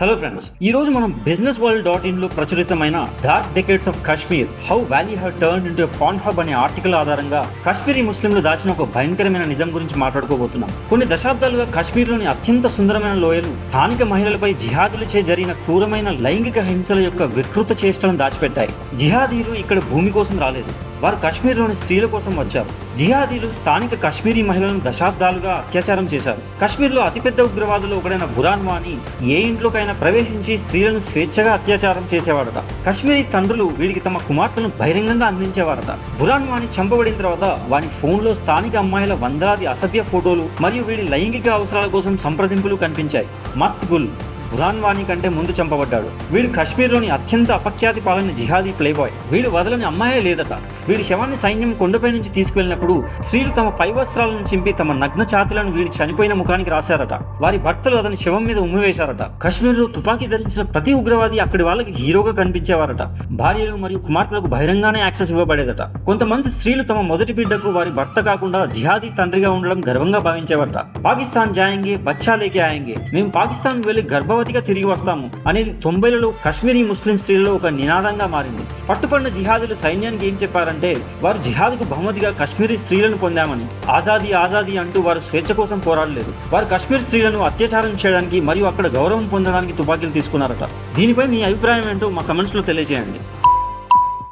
Hello friends ఈ రోజు మనం బిజినెస్ వరల్డ్ డాట్ ఇన్లో ప్రచురితమైన dark decades of Kashmir how valley have turn into pan hub అనే article ఆధారంగా కాశ్మీరీ ముస్లింలు దాచిన ఒక భయంకరమైన నిజం గురించి మాట్లాడుకోబోతున్నాం. కొన్ని దశాబ్దాలుగా కాశ్మీర్లోని అత్యంత సుందరమైన లోయలు స్థానిక మహిళలపై జిహాదులచే జరిగిన క్రూరమైన లైంగిక హింసల యొక్క వికృత చేష్టలను దాచిపెట్టాయి. జిహాదీలు ఇక్కడ భూమి కోసం రాలేదు. వారు కాశ్మీర్లోని స్త్రీల కోసం వచ్చారు. జిహాదీలు స్థానిక కాశ్మీరీ మహిళలను దశాబ్దాలుగా అత్యాచారం చేశారు. కాశ్మీర్లో అతిపెద్ద ఉగ్రవాదులు ఒకడైన బురాన్ వాణి ఏ ఇంట్లోకైనా ప్రవేశించి స్త్రీలను స్వేచ్ఛగా అత్యాచారం చేసేవాడట. కాశ్మీరీ తండ్రులు వీడికి తమ కుమార్తెను బహిరంగంగా అందించేవారట. బురాన్ వాణి చంపబడిన తర్వాత వాని ఫోన్లో స్థానిక అమ్మాయిల వందలాది అసభ్య ఫోటోలు మరియు వీడి లైంగిక అవసరాల కోసం సంప్రదింపులు కనిపించాయి. మస్త్ గుల్ బురాన్ వాణి కంటే ముందు చంపబడ్డాడు. వీడు కాశ్మీర్లోని అత్యంత అపఖ్యాతి పాలన జిహాదీ ప్లేబాయ్. వీడు వదలని అమ్మాయే లేదట. వీడి శవాన్ని సైన్యం కొండపై నుంచి తీసుకువెళ్ళినప్పుడు స్త్రీలు తమ పై వస్త్రాలను చింపి తమ నగ్న ఛాతులను వీడి చనిపోయిన ముఖానికి రాశారట. వారి భర్తలు అతని శవం మీద ఉమ్మివేశారట. కాశ్మీర్లో తుపాకీ ధరించిన ప్రతి ఉగ్రవాది అక్కడి వాళ్ళకి హీరోగా కనిపించేవారట. భార్యలు మరియు కుమార్తెలకు బహిరంగానే యాక్సెస్ ఇవ్వబడేదట. కొంతమంది స్త్రీలు తమ మొదటి బిడ్డకు వారి భర్త కాకుండా జిహాదీ తండ్రిగా ఉండడం గర్వంగా భావించేవారట. పాకిస్తాన్ జాయంగే బచ్చా లేకే ఆయంగే. మేము పాకిస్తాన్ వెళ్ళి గర్భవతిగా తిరిగి వస్తాము అనేది తొంభైలలో కాశ్మీరీ ముస్లిం స్త్రీలలో ఒక నినాదంగా మారింది. పట్టుకున్న జిహాదులు సైన్యానికి ఏం చెప్పారు చెప్పారంటే వారు జిహాద్కు బహుమతిగా కశ్మీరీ స్త్రీలను పొందామని ఆజాదీ ఆజాదీ అంటూ వారు స్వేచ్ఛ కోసం పోరాడలేదు. వారు కాశ్మీర్ స్త్రీలను అత్యాచారం చేయడానికి మరియు అక్కడ గౌరవం పొందడానికి తుపాకీలు తీసుకున్నారట. దీనిపై మీ అభిప్రాయం ఏంటో మా కమెంట్స్లో తెలియజేయండి.